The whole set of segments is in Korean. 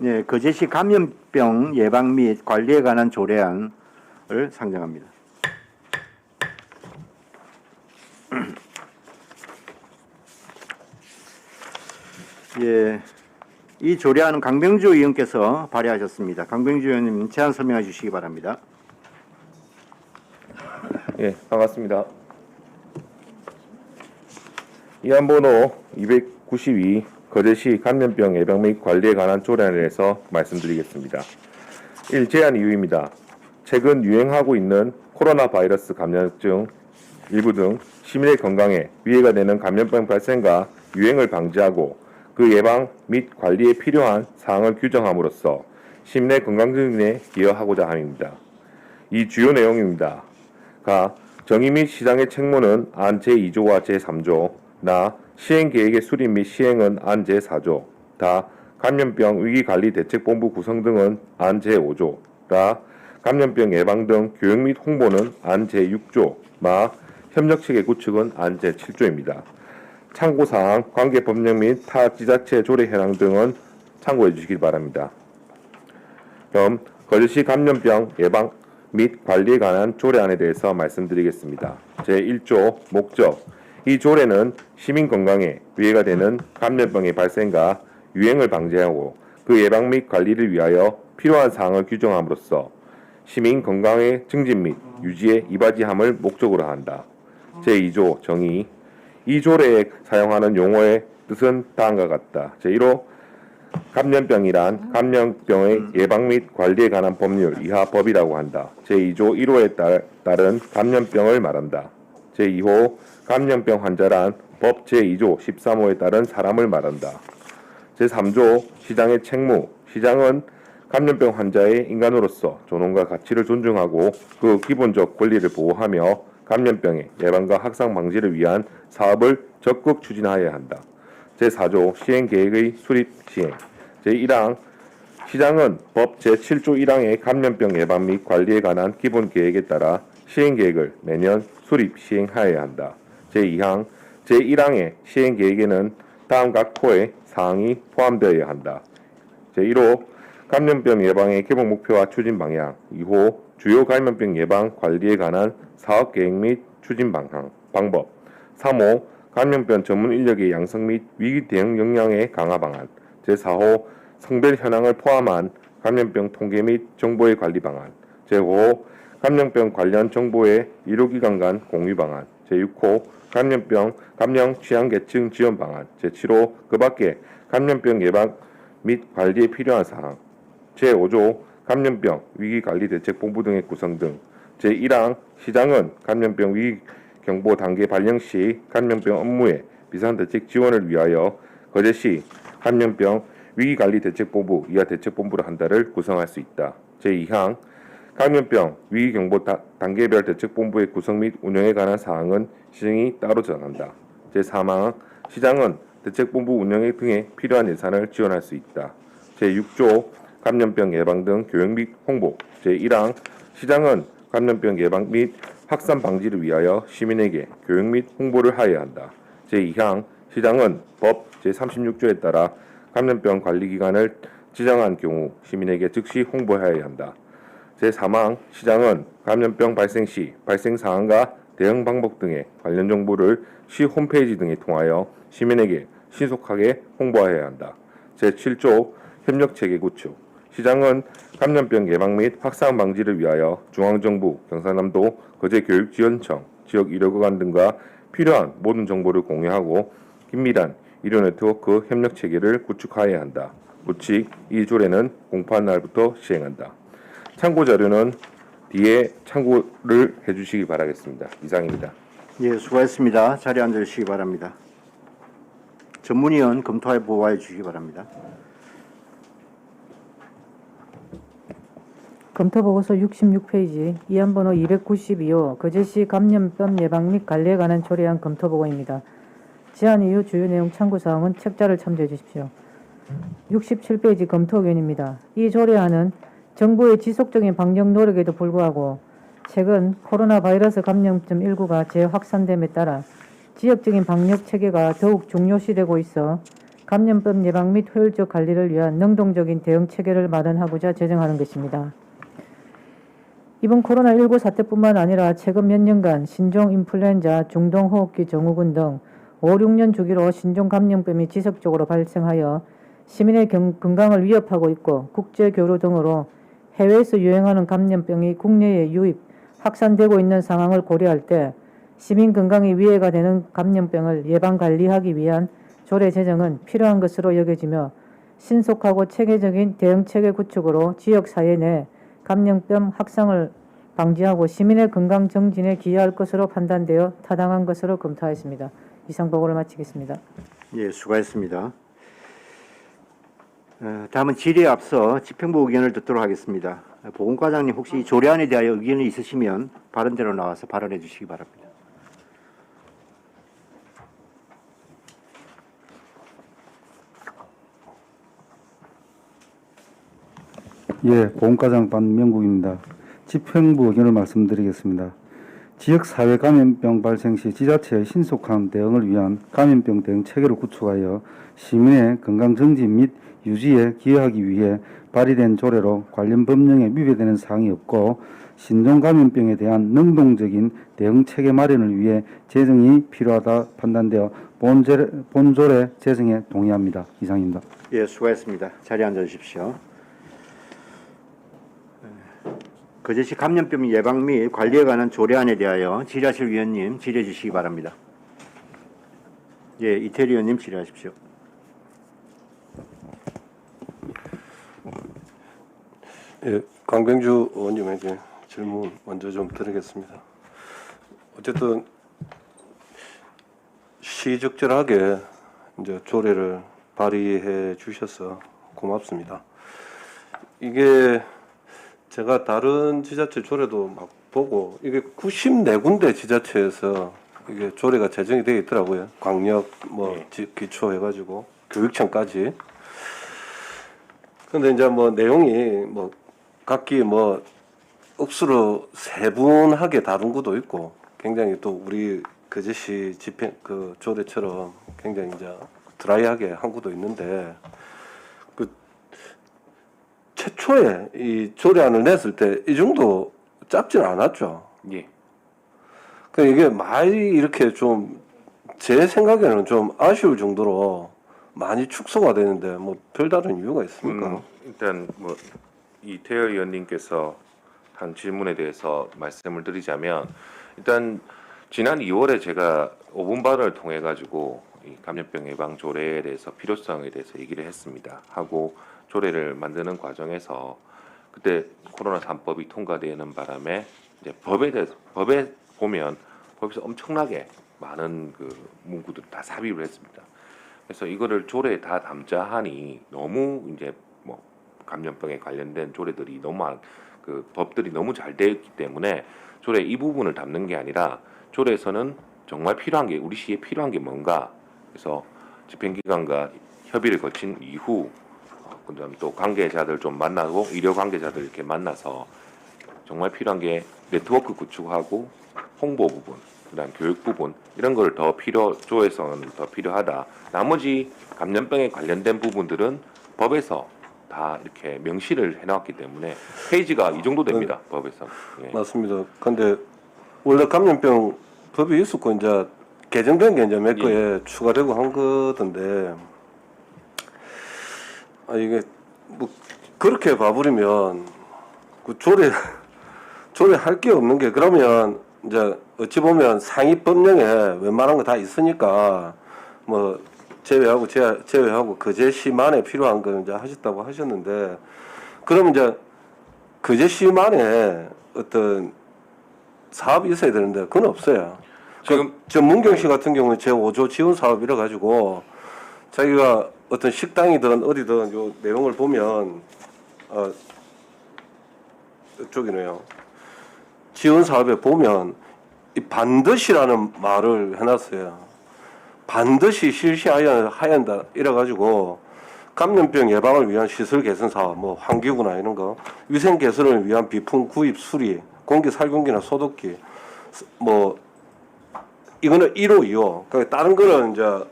네, 거제시 감염병 예방 및 관리에 관한 조례안을 상정합니다. 예, 이 조례안은 강병주 의원께서 발의하셨습니다. 강병주 의원님 제안 설명해 주시기 바랍니다. 예, 반갑습니다. 이안번호 292 거제시 감염병 예방 및 관리에 관한 조례안에 대해서 말씀드리겠습니다. 1. 제안 이유입니다. 최근 유행하고 있는 코로나 바이러스 감염증 일부 등 시민의 건강에 위해가 되는 감염병 발생과 유행을 방지하고 그 예방 및 관리에 필요한 사항을 규정함으로써 시민의 건강 증진에 기여하고자 함입니다. 이 주요 내용입니다. 가 정의 및 시장의 책무는 안 제2조와 제3조 나 시행 계획의 수립 및 시행은 안 제4조 다 감염병 위기관리 대책본부 구성 등은 안 제5조 라 감염병 예방 등 교육 및 홍보는 안 제6조 마 협력체계 구축은 안 제7조입니다. 참고사항, 관계 법령 및 타 지자체 조례 현황 등은 참고해 주시기 바랍니다. 다음 거제시 감염병 예방 및 관리에 관한 조례안에 대해서 말씀드리겠습니다. 제1조 목적 이 조례는 시민 건강에 위해가 되는 감염병의 발생과 유행을 방지하고 그 예방 및 관리를 위하여 필요한 사항을 규정함으로써 시민 건강의 증진 및 유지에 이바지함을 목적으로 한다. 제2조 정의 이 조례에 사용하는 용어의 뜻은 다음과 같다. 제1호 감염병이란 감염병의 예방 및 관리에 관한 법률 이하 법이라고 한다. 제2조 1호에 따, 따른 감염병을 말한다. 제2호 감염병 환자란 법 제2조 13호에 따른 사람을 말한다. 제3조 시장의 책무 시장은 감염병 환자의 인간으로서 존엄과 가치를 존중하고 그 기본적 권리를 보호하며 감염병의 예방과 확산 방지를 위한 사업을 적극 추진하여야 한다. 제4조 시행 계획의 수립 시행 제1항 시장은 법 제7조 1항의 감염병 예방 및 관리에 관한 기본 계획에 따라 시행 계획을 매년 수립 시행하여야 한다. 제2항 제1항의 시행 계획에는 다음 각 호의 사항이 포함되어야 한다. 제1호 감염병 예방의 개복 목표와 추진 방향. 2호 주요 감염병 예방 관리에 관한 사업 계획 및 추진 방향 방법. 3호 감염병 전문 인력의 양성 및 위기 대응 역량의 강화 방안. 제4호 성별 현황을 포함한 감염병 통계 및 정보의 관리 방안. 제5호 감염병 관련 정보의 의료기관 간 공유 방안 제6호 감염병 감염 취향 계층 지원 방안 제7호 그 밖에 감염병 예방 및 관리에 필요한 사항 제5조 감염병 위기관리대책본부 등의 구성 등 제1항 시장은 감염병 위기 경보 단계 발령 시 감염병 업무의 비상대책 지원을 위하여 거제 시 감염병 위기관리대책본부 이하 대책본부를 한 달을 구성할 수 있다. 제2항 감염병 위기경보 다- 단계별 대책본부의 구성 및 운영에 관한 사항은 시정이 따로 정한다. 제3항 시장은 대책본부 운영 등에 필요한 예산을 지원할 수 있다. 제6조 감염병 예방 등 교육 및 홍보 제1항 시장은 감염병 예방 및 확산 방지를 위하여 시민에게 교육 및 홍보를 하여야 한다. 제2항 시장은 법 제36조에 따라 감염병 관리 기관을 지정한 경우 시민에게 즉시 홍보하여야 한다. 제3항 시장은 감염병 발생 시 발생 상황과 대응 방법 등의 관련 정보를 시 홈페이지 등에 통하여 시민에게 신속하게 홍보해야 한다. 제7조 협력 체계 구축 시장은 감염병 예방 및 확산 방지를 위하여 중앙정부, 경상남도, 거제교육지원청, 지역 의료기관 등과 필요한 모든 정보를 공유하고 긴밀한 의료 네트워크 협력 체계를 구축하여야 한다. 구칙 이 조례는 공포한 날부터 시행한다. 참고 자료는 뒤에 참고를 해주시기 바라겠습니다. 이상입니다. 예, 수고했습니다. 자리에 앉으시기 바랍니다. 전문위원 검토해 보고해 주시기 바랍니다. 검토 보고서 66페이지 이안번호 292호 거제시 감염병 예방 및 관리에 관한 조례안 검토 보고입니다. 제안 이후 주요 내용 참고 사항은 책자를 참조해 주십시오. 67페이지 검토 의견입니다. 이 조례안은 정부의 지속적인 방역 노력에도 불구하고 최근 코로나 바이러스 감염증 19가 재확산됨에 따라 지역적인 방역 체계가 더욱 중요시되고 있어 감염병 예방 및 효율적 관리를 위한 능동적인 대응 체계를 마련하고자 제정하는 것입니다. 이번 코로나19 사태뿐만 아니라 최근 몇 년간 신종 인플루엔자, 중동호흡기 증후군 등 5, 6년 주기로 신종 감염병이 지속적으로 발생하여 시민의 경- 건강을 위협하고 있고 국제 교류 등으로 해외에서 유행하는 감염병이 국내에 유입, 확산되고 있는 상황을 고려할 때 시민 건강에 위해가 되는 감염병을 예방 관리하기 위한 조례 제정은 필요한 것으로 여겨지며 신속하고 체계적인 대응 체계 구축으로 지역 사회 내 감염병 확산을 방지하고 시민의 건강 정진에 기여할 것으로 판단되어 타당한 것으로 검토하였습니다. 이상 보고를 마치겠습니다. 예, 수고했습니다. 어, 다음은 질의에 앞서 집행부 의견을 듣도록 하겠습니다. 보건과장님 혹시 이 조례안에 대하여 의견이 있으시면 발언대로 나와서 발언해 주시기 바랍니다. 예, 보건과장 반명국입니다. 집행부 의견을 말씀드리겠습니다. 지역 사회 감염병 발생 시 지자체의 신속한 대응을 위한 감염병 대응 체계를 구축하여 시민의 건강 정진 및 유지에 기여하기 위해 발의된 조례로 관련 법령에 위배되는 사항이 없고 신종 감염병에 대한 능동적인 대응 체계 마련을 위해 제정이 필요하다 판단되어 본조례, 제정에 동의합니다. 이상입니다. 예, 수고했습니다. 자리에 앉아 주십시오. 거제시 감염병 예방 및 관리에 관한 조례안에 대하여 질의하실 위원님 질의해 주시기 바랍니다. 예, 이태리 의원님 질의하십시오. 예, 강병주 의원님에게 질문 먼저 좀 드리겠습니다. 어쨌든 시적절하게 이제 조례를 발의해 주셔서 고맙습니다. 이게 제가 다른 지자체 조례도 막 보고 이게 94군데 지자체에서 이게 조례가 제정이 되어 있더라고요. 광역 뭐 지- 기초 해가지고 교육청까지. 근데 이제 뭐 내용이 뭐 각기 뭐 억수로 세분하게 다룬 것도 있고 굉장히 또 우리 그제시 집행 그 조례처럼 굉장히 이제 드라이하게 한 것도 있는데 그 최초에 이 조례안을 냈을 때 이 정도 짧지는 않았죠. 예. 그 이게 많이 이렇게 좀 제 생각에는 좀 아쉬울 정도로 많이 축소가 되는데 뭐 별다른 이유가 있습니까? 음, 일단 뭐 이태열 의원님께서 한 질문에 대해서 말씀을 드리자면 일단 지난 2월에 제가 5분 발언을 통해 가지고 이 감염병 예방 조례에 대해서 필요성에 대해서 얘기를 했습니다. 하고 조례를 만드는 과정에서 그때 코로나 3법이 통과되는 바람에 이제 법에 대해서 법에 보면 법에서 엄청나게 많은 그 문구들 다 삽입을 했습니다. 그래서 이거를 조례에 다 담자 하니 너무 이제 뭐 감염병에 관련된 조례들이 너무 많, 그 법들이 너무 잘 되어 있기 때문에 조례 이 부분을 담는 게 아니라 조례에서는 정말 필요한 게 우리 시에 필요한 게 뭔가 그래서 집행기관과 협의를 거친 이후 어, 그다음 또 관계자들 좀 만나고 의료 관계자들 이렇게 만나서 정말 필요한 게 네트워크 구축하고 홍보 부분, 그다음 교육 부분 이런 거를 더 필요 조에서는 더 필요하다. 나머지 감염병에 관련된 부분들은 법에서 다 이렇게 명시를 해놨기 때문에 페이지가 이 정도 됩니다. 법에서. 예. 맞습니다. 근데 원래 감염병 법이 있었고 이제 개정된 게 이제 몇 예. 거에 추가되고 한 거던데 아 이게 뭐 그렇게 봐버리면 그 조례 조례 할 게 없는 게 그러면 이제 어찌 보면 상위 법령에 웬만한 거 다 있으니까 뭐 제외하고 제, 제외하고 그제시만에 필요한 거 이제 하셨다고 하셨는데 그럼 이제 그제시만에 어떤 사업이 있어야 되는데 그건 없어요. 지금 그, 저 문경 씨 같은 경우는 제 5조 지원 사업이라 가지고 자기가 어떤 식당이든 어디든 요 내용을 보면 어 이쪽이네요. 지원 사업에 보면 이 반드시라는 말을 해놨어요. 반드시 실시하여야 한다 이래 가지고 감염병 예방을 위한 시설 개선 사업, 뭐 환기구나 이런 거, 위생 개선을 위한 비품 구입 수리, 공기 살균기나 소독기, 뭐 이거는 1호, 2호. 그러니까 다른 거는 이제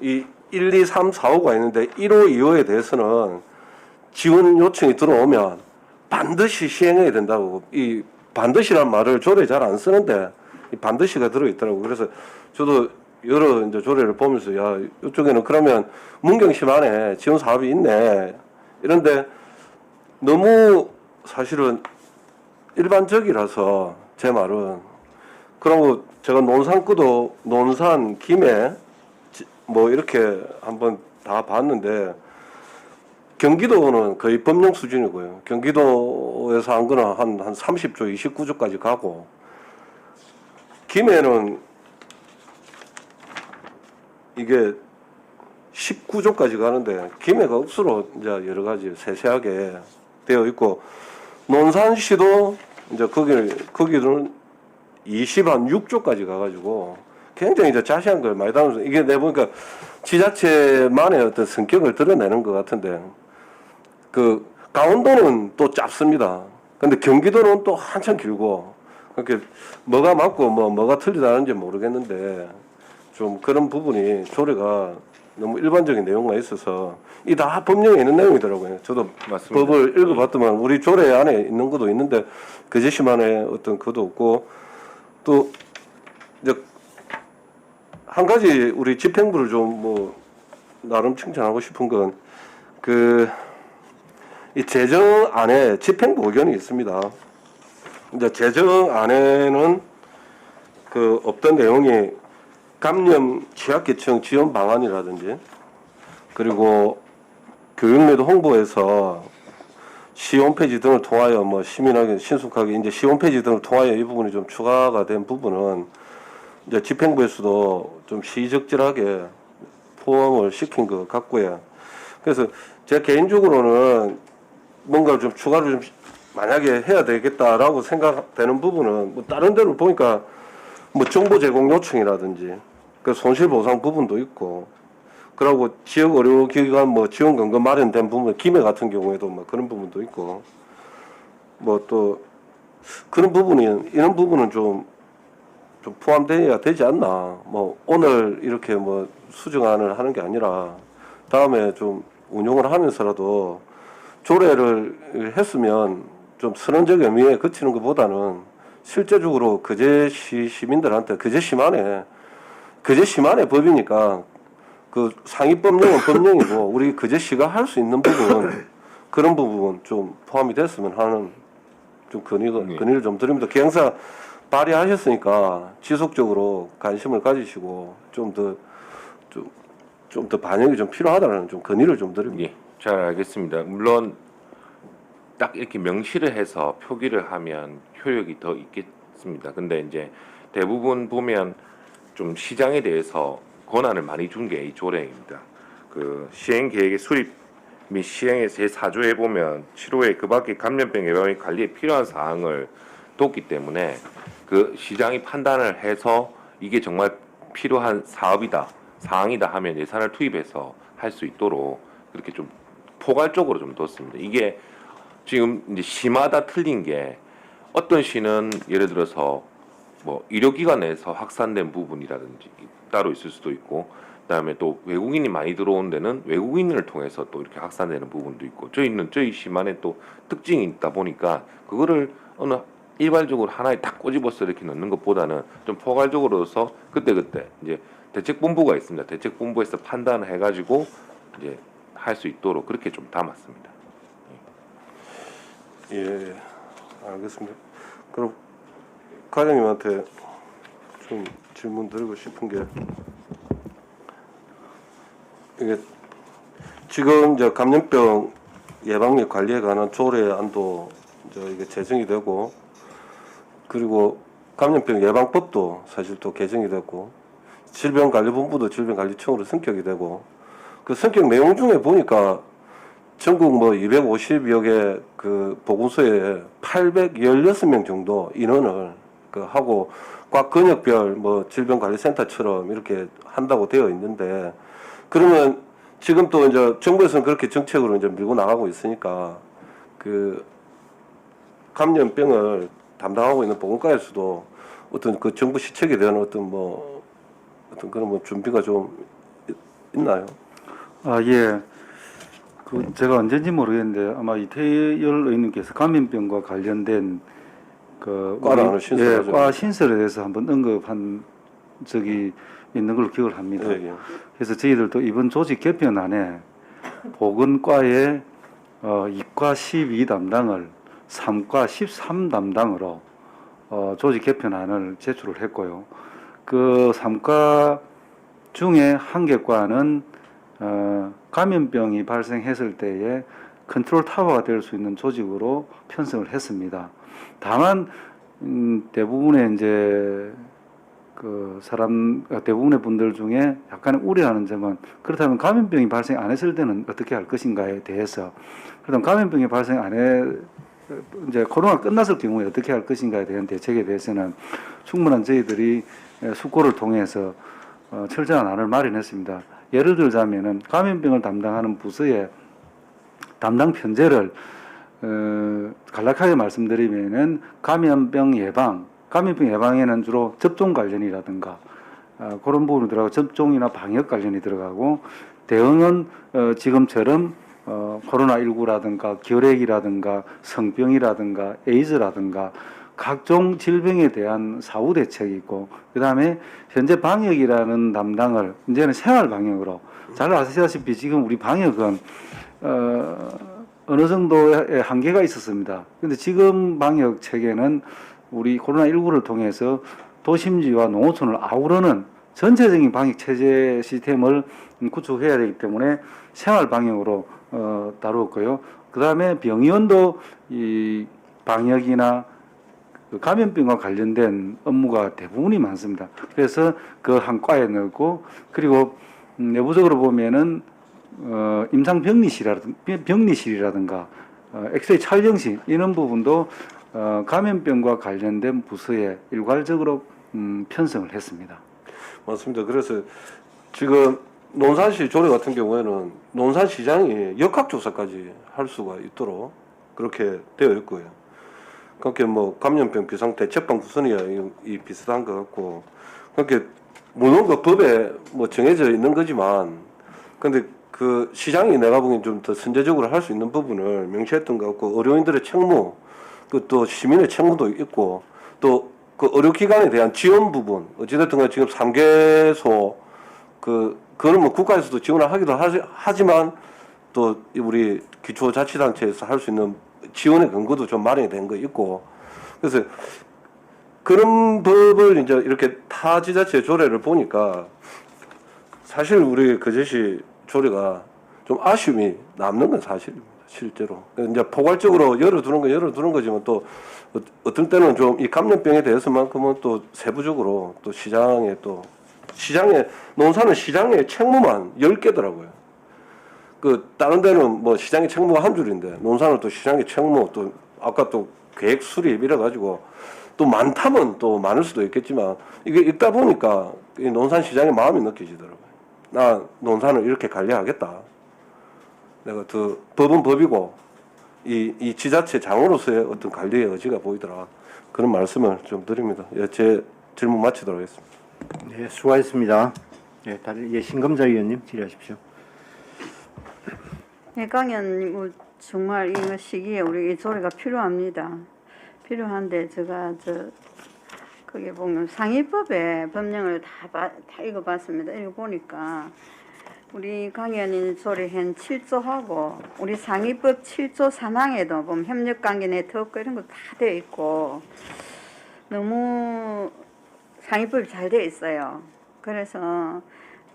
이 1, 2, 3, 4, 5가 있는데 1호, 2호에 대해서는 지원 요청이 들어오면 반드시 시행해야 된다고 이 반드시란 말을 조례 잘 안 쓰는데 이 반드시가 들어있더라고. 그래서 저도 여러 이제 조례를 보면서 야 이쪽에는 그러면 문경시 안에 지원 사업이 있네. 이런데 너무 사실은 일반적이라서 제 말은 그리고 제가 논산구도 논산 김해 지- 뭐 이렇게 한번 다 봤는데 경기도는 거의 법령 수준이고요. 경기도에서 한 거는 한, 한 30조, 29조까지 가고, 김해는 이게 19조까지 가는데, 김해가 억수로 이제 여러 가지 세세하게 되어 있고, 논산시도 이제 거기, 거기는 20한 6조까지 가가지고, 굉장히 이제 자세한 걸 많이 다루면서, 이게 내보니까 지자체만의 어떤 성격을 드러내는 것 같은데, 그 강원도는 또 짧습니다. 근데 경기도는 또 한참 길고 그렇게 뭐가 맞고 뭐 뭐가 틀리다는지 모르겠는데 좀 그런 부분이 조례가 너무 일반적인 내용만 있어서 이 다 법령에 있는 내용이더라고요. 저도 맞습니다. 법을 읽어봤더만 우리 조례 안에 있는 것도 있는데 그 제시만의 어떤 그도 없고 또 이제 한 가지 우리 집행부를 좀 뭐 나름 칭찬하고 싶은 건 그 이 재정 안에 집행부 의견이 있습니다. 이제 재정 안에는 그 없던 내용이 감염 취약계층 지원 방안이라든지 그리고 교육내도 홍보에서 시 홈페이지 등을 통하여 뭐 시민에게 신속하게 이제 시 홈페이지 등을 통하여 이 부분이 좀 추가가 된 부분은 이제 집행부에서도 좀 시적절하게 포함을 시킨 것 같고요. 그래서 제 개인적으로는 뭔가 좀 추가로 좀 만약에 해야 되겠다라고 생각되는 부분은 뭐 다른 데로 보니까 뭐 정보 제공 요청이라든지 그 손실 보상 부분도 있고 그리고 지역 의료기관 뭐 지원 근거 마련된 부분 김해 같은 경우에도 뭐 그런 부분도 있고 뭐 또 그런 부분이 이런 부분은 좀 좀 포함돼야 되지 않나. 뭐 오늘 이렇게 뭐 수정안을 하는 게 아니라 다음에 좀 운용을 하면서라도 조례를 했으면 좀 선언적 의미에 그치는 것보다는 실제적으로 그제시 시민들한테 그제시만에 그제시만의 법이니까 그 상위 법령은 법령이고 우리 그제시가 할 수 있는 부분 그런 부분 좀 포함이 됐으면 하는 좀 건의가 네. 건의를 좀 드립니다. 기행사 발의하셨으니까 지속적으로 관심을 가지시고 좀 더 좀 좀 더 반영이 좀 필요하다는 좀 건의를 좀 드립니다. 예, 잘 알겠습니다. 물론 딱 이렇게 명시를 해서 표기를 하면 효력이 더 있겠습니다. 근데 이제 대부분 보면 좀 시장에 대해서 권한을 많이 준 게 이 조례입니다. 그 시행 계획의 수립 및 시행의 제 4조에 보면 7호에 그 밖에 감염병 예방 및 관리에 필요한 사항을 뒀기 때문에 그 시장이 판단을 해서 이게 정말 필요한 사업이다, 사항이다 하면 예산을 투입해서 할 수 있도록 그렇게 좀 포괄적으로 좀 뒀습니다. 이게 지금 이제 시마다 틀린 게 어떤 시는 예를 들어서 뭐 의료기관에서 확산된 부분이라든지 따로 있을 수도 있고 그다음에 또 외국인이 많이 들어온 데는 외국인을 통해서 또 이렇게 확산되는 부분도 있고 저희는 저희 시만의 또 특징이 있다 보니까 그거를 어느 일괄적으로 하나에 딱 꼬집어서 이렇게 넣는 것보다는 좀 포괄적으로서 그때 그때 이제 대책본부가 있습니다. 대책본부에서 판단을 해가지고 이제 할 수 있도록 그렇게 좀 담았습니다. 예, 알겠습니다. 그럼 과장님한테 좀 질문 드리고 싶은 게 이게 지금 이제 감염병 예방 및 관리에 관한 조례안도 이제 이게 제정이 되고 그리고 감염병 예방법도 사실 또 개정이 됐고 질병관리본부도 질병관리청으로 승격이 되고 그 승격 내용 중에 보니까 전국 뭐 250여 개 그 보건소에 816명 정도 인원을 그 하고 각 근역별 뭐 질병관리센터처럼 이렇게 한다고 되어 있는데 그러면 지금 또 이제 정부에서는 그렇게 정책으로 이제 밀고 나가고 있으니까 그 감염병을 담당하고 있는 보건과에서도 어떤 그 정부 시책에 대한 어떤 뭐 어떤 그런 뭐 준비가 좀 있나요? 아, 예. 그 제가 언젠지 모르겠는데 아마 이태열 의원님께서 감염병과 관련된 그 과를 신설하죠. 예, 과 신설에 대해서 한번 언급한 적이 있는 걸로 기억을 합니다. 예, 예. 그래서 저희들도 이번 조직 개편 안에 보건과의 어, 이과 12 담당을 3과 13 담당으로 어, 조직 개편안을 제출을 했고요. 그 3과 중에 한 개과는 어, 감염병이 발생했을 때에 컨트롤 타워가 될 수 있는 조직으로 편성을 했습니다. 다만 음, 대부분의 이제 그 사람 어, 대부분의 분들 중에 약간 우려하는 점은 그렇다면 감염병이 발생 안 했을 때는 어떻게 할 것인가에 대해서 그다음 감염병이 발생 안해 이제 코로나 끝났을 경우에 어떻게 할 것인가에 대한 대책에 대해서는 충분한 저희들이 에, 숙고를 통해서 어, 철저한 안을 마련했습니다. 예를 들자면은 감염병을 담당하는 부서의 담당 편제를 어, 간략하게 말씀드리면은 감염병 예방, 감염병 예방에는 주로 접종 관련이라든가 어, 그런 부분이 들어가고 접종이나 방역 관련이 들어가고 대응은 어, 지금처럼 어, 코로나19라든가 결핵이라든가 성병이라든가 에이즈라든가 각종 질병에 대한 사후 대책이 있고 그다음에 현재 방역이라는 담당을 이제는 생활 방역으로 잘 아시다시피 지금 우리 방역은 어, 어느 정도의 한계가 있었습니다. 근데 지금 방역 체계는 우리 코로나19를 통해서 도심지와 농어촌을 아우르는 전체적인 방역 체제 시스템을 구축해야 되기 때문에 생활 방역으로 어, 다루었고요. 그 다음에 병의원도 이 방역이나 그 감염병과 관련된 업무가 대부분이 많습니다. 그래서 그 한 과에 넣고 그리고 음, 내부적으로 보면은 어, 임상 병리실이라든가 병리실이라든가 어, 엑스레이 촬영실 이런 부분도 어, 감염병과 관련된 부서에 일괄적으로 음, 편성을 했습니다. 맞습니다. 그래서 지금 논산시 조례 같은 경우에는 논산시장이 역학조사까지 할 수가 있도록 그렇게 되어 있고요. 그렇게 뭐 감염병 비상 대책방 구성이야 이, 이 비슷한 것 같고 그렇게 물론 그 법에 뭐 정해져 있는 거지만 근데 그 시장이 내가 보기엔 좀 더 선제적으로 할 수 있는 부분을 명시했던 것 같고 의료인들의 책무 그또 시민의 책무도 있고 또 그 의료기관에 대한 지원 부분 어찌됐든 간에 지금 3개소 그 그거는 뭐 국가에서도 지원을 하기도 하지, 하지 만 또 우리 기초자치단체에서 할 수 있는 지원의 근거도 좀 마련이 된 거 있고 그래서 그런 법을 이제 이렇게 타 지자체 조례를 보니까 사실 우리 거제시 조례가 좀 아쉬움이 남는 건 사실입니다. 실제로 이제 포괄적으로 열어두는 건 열어두는 거지만 또 어- 어떤 때는 좀 이 감염병에 대해서만큼은 또 세부적으로 또 시장에 또 시장에 농사는 시장의 책무만 10개더라고요. 그 다른 데는 뭐 시장의 책무가 한 줄인데 논산은 또 시장의 책무 또 아까 또 계획 수립 이래 가지고 또 많다면 또 많을 수도 있겠지만 이게 읽다 보니까 이 논산 시장의 마음이 느껴지더라고요. 나 논산을 이렇게 관리하겠다. 내가 그 법은 법이고 이, 이 지자체 장으로서의 어떤 관리의 의지가 보이더라. 그런 말씀을 좀 드립니다. 예, 제 질문 마치도록 하겠습니다. 네, 수고하셨습니다. 예, 다른 예, 신검자 위원님 질의하십시오. 네, 강연 뭐 정말 이 시기에 우리 이 조례가 필요합니다. 필요한데 제가 저 거기 보면 상위법의 법령을 다, 봐- 다 읽어봤습니다. 읽어보니까 우리 강연인 조례한 7조하고 우리 상위법 7조 3항에도 보면 협력관계 네트워크 이런 거다 되어 있고 너무 상위법이 잘 되어 있어요. 그래서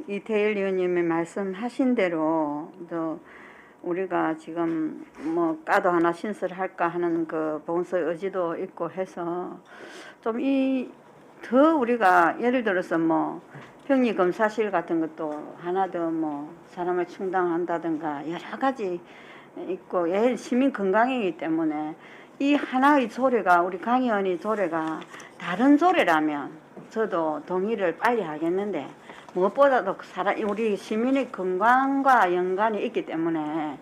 이태일 의원님이 말씀하신 대로 또 우리가 지금 뭐 까도 하나 신설할까 하는 그 보건소의 의지도 있고 해서 좀 이 더 우리가 예를 들어서 뭐 병리 검사실 같은 것도 하나 더 뭐 사람을 충당한다든가 여러 가지 있고 예 시민 건강이기 때문에 이 하나의 조례가 우리 강 의원이 조례가 다른 조례라면 저도 동의를 빨리 하겠는데 무엇보다도 사람 우리 시민의 건강과 연관이 있기 때문에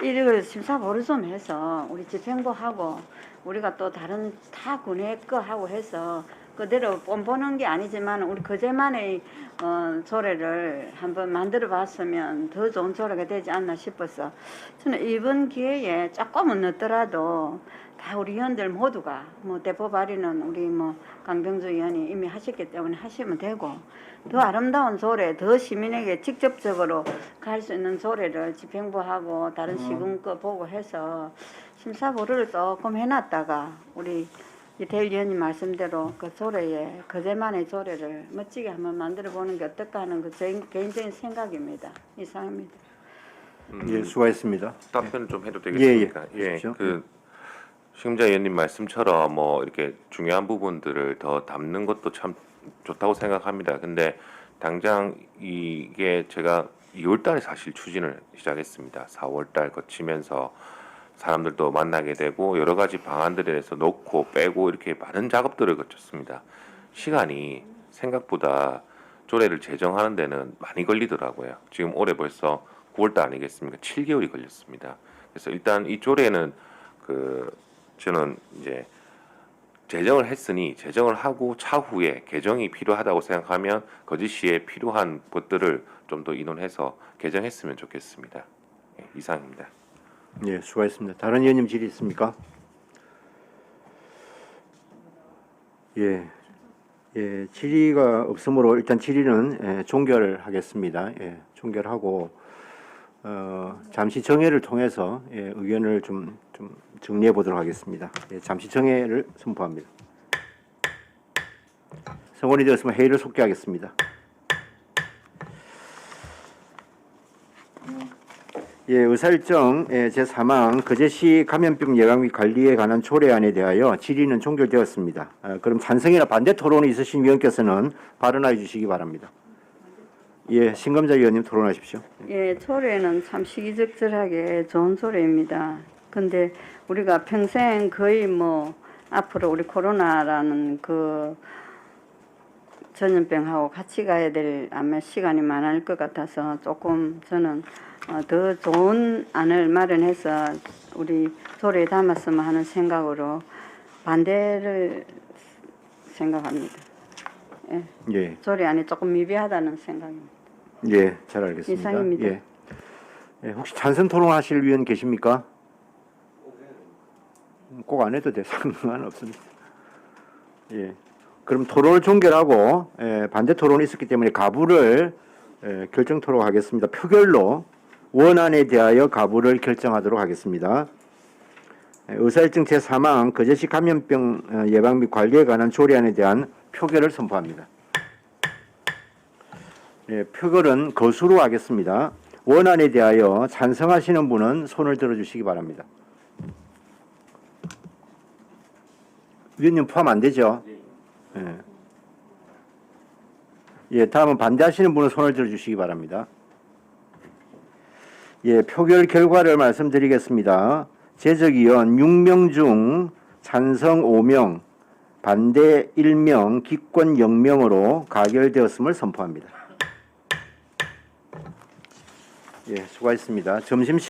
이를 심사 보류 좀 해서 우리 집행부하고 우리가 또 다른 타 군의 거 하고 해서 그대로 뽐보는 게 아니지만 우리 그제만의 어, 조례를 한번 만들어 봤으면 더 좋은 조례가 되지 않나 싶어서 저는 이번 기회에 조금은 늦더라도 다 우리 의원들 모두가 뭐 대법 발의는 우리 뭐 강병주 의원이 이미 하셨기 때문에 하시면 되고 더 아름다운 조례, 더 시민에게 직접적으로 갈 수 있는 조례를 집행부하고 다른 시군거 보고 해서 심사보류를 조금 해놨다가 우리 이태일 의원님 말씀대로 그 조례에 그제만의 조례를 멋지게 한번 만들어 보는 게 어떨까 하는 그 제 개인적인 생각입니다. 이상입니다. 예, 수고했습니다. 답변을 좀 해도 예, 되겠습니까? 예. 하십시오. 그 시금자 의원님 말씀처럼 뭐 이렇게 중요한 부분들을 더 담는 것도 참 좋다고 생각합니다. 근데 당장 이게 제가 2월 달에 사실 추진을 시작했습니다. 4월 달 거치면서 사람들도 만나게 되고 여러 가지 방안들에 대해서 놓고 빼고 이렇게 많은 작업들을 거쳤습니다. 시간이 생각보다 조례를 제정하는 데는 많이 걸리더라고요. 지금 올해 벌써 9월 달 아니겠습니까? 7개월이 걸렸습니다. 그래서 일단 이 조례는 그 저는 이제 제정을 했으니 제정을 하고 차후에 개정이 필요하다고 생각하면 거짓 시에 필요한 것들을 좀 더 인원해서 개정했으면 좋겠습니다. 예, 이상입니다. 예, 수고했습니다. 다른 의원님 질의 있습니까? 예, 예, 질의가 없으므로 일단 질의는 예, 종결하겠습니다. 예, 종결하고 어, 잠시 정회를 통해서 예, 의견을 좀, 좀 정리해 보도록 하겠습니다. 예, 잠시 정회를 선포합니다. 성원이 되었으면 회의를 속개하겠습니다. 예, 의사일정 예, 제3항 거제시 감염병 예방 및 관리에 관한 조례안에 대하여 질의는 종결되었습니다. 아, 그럼 찬성이나 반대 토론이 있으신 위원께서는 발언하여 주시기 바랍니다. 예, 신검자 위원님 토론하십시오. 예, 조례는 참 시기적절하게 좋은 조례입니다. 근데 우리가 평생 거의 뭐 앞으로 우리 코로나라는 그 전염병하고 같이 가야 될 아마 시간이 많을 것 같아서 조금 저는 어, 더 좋은 안을 마련해서 우리 조례에 담았으면 하는 생각으로 반대를 생각합니다. 예, 예, 조례안이 조금 미비하다는 생각입니다. 예, 잘 알겠습니다. 이상입니다. 예. 예, 혹시 찬성 토론하실 위원 계십니까? 꼭 안 해도 돼 상관없습니다. 예. 그럼 토론을 종결하고 예, 반대 토론이 있었기 때문에 가부를 예, 결정토록 하겠습니다. 표결로 원안에 대하여 가부를 결정하도록 하겠습니다. 예, 의사일정 제3항 거제시 감염병 어, 예방 및 관리에 관한 조례안에 대한 표결을 선포합니다. 예, 표결은 거수로 하겠습니다. 원안에 대하여 찬성하시는 분은 손을 들어주시기 바랍니다. 위원님 포함 안 되죠? 예. 예, 다음은 반대하시는 분은 손을 들어주시기 바랍니다. 예, 표결 결과를 말씀드리겠습니다. 제적위원 6명 중 찬성 5명, 반대 1명, 기권 0명으로 가결되었음을 선포합니다. 예, 수고하셨습니다. 점심